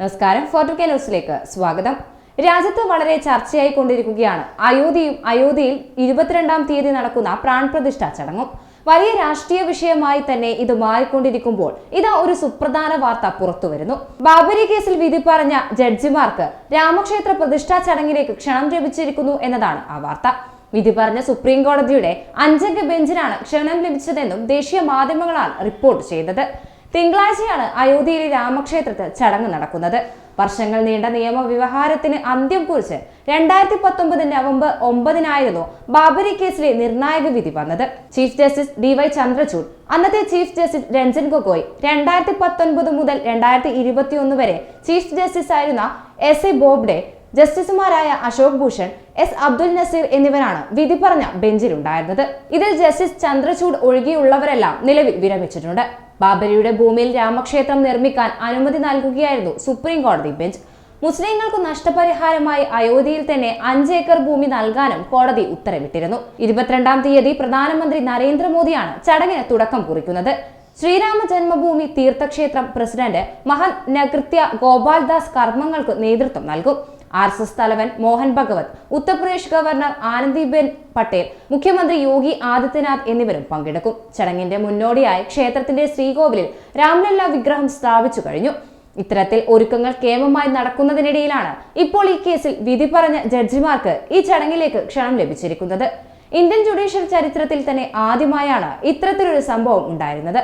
നമസ്കാരം. ഫോർട്ടു കെ ന്യൂസിലേക്ക് സ്വാഗതം. രാജ്യത്ത് വളരെ ചർച്ചയായി കൊണ്ടിരിക്കുകയാണ് അയോധ്യയും അയോധ്യയിൽ ഇരുപത്തിരണ്ടാം തീയതി നടക്കുന്ന പ്രാൺപ്രതിഷ്ഠ ചടങ്ങും. വലിയ രാഷ്ട്രീയ വിഷയമായി തന്നെ ഇത് മാറിക്കൊണ്ടിരിക്കുമ്പോൾ ഇതാ ഒരു സുപ്രധാന വാർത്ത പുറത്തുവരുന്നു. ബാബരി കേസിൽ വിധി പറഞ്ഞ ജഡ്ജിമാർക്ക് രാമക്ഷേത്ര പ്രതിഷ്ഠാ ചടങ്ങിലേക്ക് ക്ഷണം ലഭിച്ചിരിക്കുന്നു എന്നതാണ് ആ വാർത്ത. വിധി പറഞ്ഞ സുപ്രീം കോടതിയുടെ അഞ്ചംഗ ബെഞ്ചിനാണ് ക്ഷണം ലഭിച്ചതെന്നും ദേശീയ മാധ്യമങ്ങളാണ് റിപ്പോർട്ട് ചെയ്തത്. തിങ്കളാഴ്ചയാണ് അയോധ്യയിലെ രാമക്ഷേത്രത്തിൽ ചടങ്ങ് നടക്കുന്നത്. വർഷങ്ങൾ നീണ്ട നിയമവ്യവഹാരത്തിന് അന്ത്യം കുറിച്ച് രണ്ടായിരത്തി പത്തൊമ്പത് നവംബർ ഒമ്പതിനായിരുന്നു ബാബരി കേസിലെ നിർണായക വിധി വന്നത്. Chief justice D Y Chandrachud അന്നത്തെ ചീഫ് ജസ്റ്റിസ് രഞ്ജൻ ഗൊഗോയ് രണ്ടായിരത്തി പത്തൊൻപത് മുതൽ രണ്ടായിരത്തി ഇരുപത്തിയൊന്ന് വരെ ചീഫ് ജസ്റ്റിസ് ആയിരുന്ന എസ് എ ബോബ്ഡെ ജസ്റ്റിസുമാരായ അശോക് ഭൂഷൺ എസ് അബ്ദുൽ നസീർ എന്നിവരാണ് വിധി പറഞ്ഞ ബെഞ്ചിലുണ്ടായിരുന്നത്. ഇതിൽ ജസ്റ്റിസ് ചന്ദ്രചൂഡ് ഒഴികെയുള്ളവരെല്ലാം നിലവിൽ വിരമിച്ചിട്ടുണ്ട്. ബാബരിയുടെ ഭൂമിയിൽ രാമക്ഷേത്രം നിർമ്മിക്കാൻ അനുമതി നൽകുകയായിരുന്നു സുപ്രീം കോടതി ബെഞ്ച്. മുസ്ലിങ്ങൾക്ക് നഷ്ടപരിഹാരമായി അയോധ്യയിൽ തന്നെ അഞ്ച് ഏക്കർ ഭൂമി നൽകാനും കോടതി ഉത്തരവിട്ടിരുന്നു. ഇരുപത്തിരണ്ടാം തീയതി പ്രധാനമന്ത്രി നരേന്ദ്രമോദിയാണ് ചടങ്ങിന് തുടക്കം കുറിക്കുന്നത്. ശ്രീരാമ ജന്മഭൂമി തീർത്ഥക്ഷേത്രം പ്രസിഡന്റ് മഹൻ നകൃത്യ ഗോപാൽദാസ് കർമ്മങ്ങൾക്ക് നേതൃത്വം നൽകും. ആർ എസ് എസ് തലവൻ മോഹൻ ഭഗവത് ഉത്തർപ്രദേശ് ഗവർണർ ആനന്ദിബെൻ പട്ടേൽ മുഖ്യമന്ത്രി യോഗി ആദിത്യനാഥ് എന്നിവരും പങ്കെടുക്കും. ചടങ്ങിന്റെ മുന്നോടിയായി ക്ഷേത്രത്തിന്റെ ശ്രീകോവിലിൽ രാംലല്ല വിഗ്രഹം സ്ഥാപിച്ചു കഴിഞ്ഞു. ഇത്തരത്തിൽ ഒരുക്കങ്ങൾ കേമമായി നടക്കുന്നതിനിടയിലാണ് ഇപ്പോൾ ഈ കേസിൽ വിധി പറഞ്ഞ ജഡ്ജിമാർക്ക് ഈ ചടങ്ങിലേക്ക് ക്ഷണം ലഭിച്ചിരിക്കുന്നത്. ഇന്ത്യൻ ജുഡീഷ്യൽ ചരിത്രത്തിൽ തന്നെ ആദ്യമായാണ് ഇത്തരത്തിലൊരു സംഭവം ഉണ്ടായിരുന്നത്.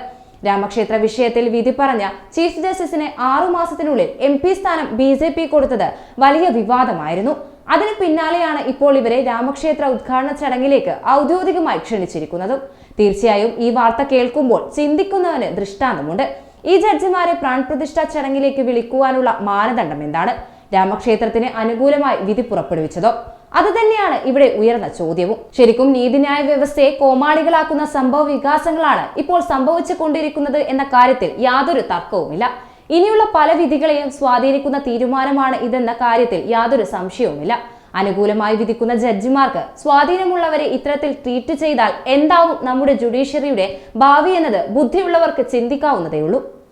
രാമക്ഷേത്ര വിഷയത്തിൽ വിധി പറഞ്ഞ ചീഫ് ജസ്റ്റിസിന് ആറു മാസത്തിനുള്ളിൽ എം പി സ്ഥാനം ബി ജെ പി കൊടുത്തത് വലിയ വിവാദമായിരുന്നു. അതിന് പിന്നാലെയാണ് ഇപ്പോൾ ഇവരെ രാമക്ഷേത്ര ഉദ്ഘാടന ചടങ്ങിലേക്ക് ഔദ്യോഗികമായി ക്ഷണിച്ചിരിക്കുന്നതും. തീർച്ചയായും ഈ വാർത്ത കേൾക്കുമ്പോൾ ചിന്തിക്കുന്നവന് ദൃഷ്ടാന്തമുണ്ട്. ഈ ജഡ്ജിമാരെ പ്രാൺപ്രതിഷ്ഠാ ചടങ്ങിലേക്ക് വിളിക്കുവാനുള്ള മാനദണ്ഡം എന്താണ്? രാമക്ഷേത്രത്തിന് അനുകൂലമായി വിധി പുറപ്പെടുവിച്ചതോ? അത് തന്നെയാണ് ഇവിടെ ഉയർന്ന ചോദ്യവും. ശരിക്കും നീതിന്യായ വ്യവസ്ഥയെ കോമാളികളാക്കുന്ന സംഭവ വികാസങ്ങളാണ് ഇപ്പോൾ സംഭവിച്ചു കൊണ്ടിരിക്കുന്നത് എന്ന കാര്യത്തിൽ യാതൊരു തർക്കവുമില്ല. ഇനിയുള്ള പല വിധികളെയും സ്വാധീനിക്കുന്ന തീരുമാനമാണ് ഇതെന്ന കാര്യത്തിൽ യാതൊരു സംശയവുമില്ല. അനുകൂലമായി വിധിക്കുന്ന ജഡ്ജിമാർക്ക് സ്വാധീനമുള്ളവരെ ഇത്തരത്തിൽ ട്രീറ്റ് ചെയ്താൽ എന്താവും നമ്മുടെ ജുഡീഷ്യറിയുടെ ഭാവി എന്നത് ബുദ്ധിയുള്ളവർക്ക് ചിന്തിക്കാവുന്നതേയുള്ളൂ.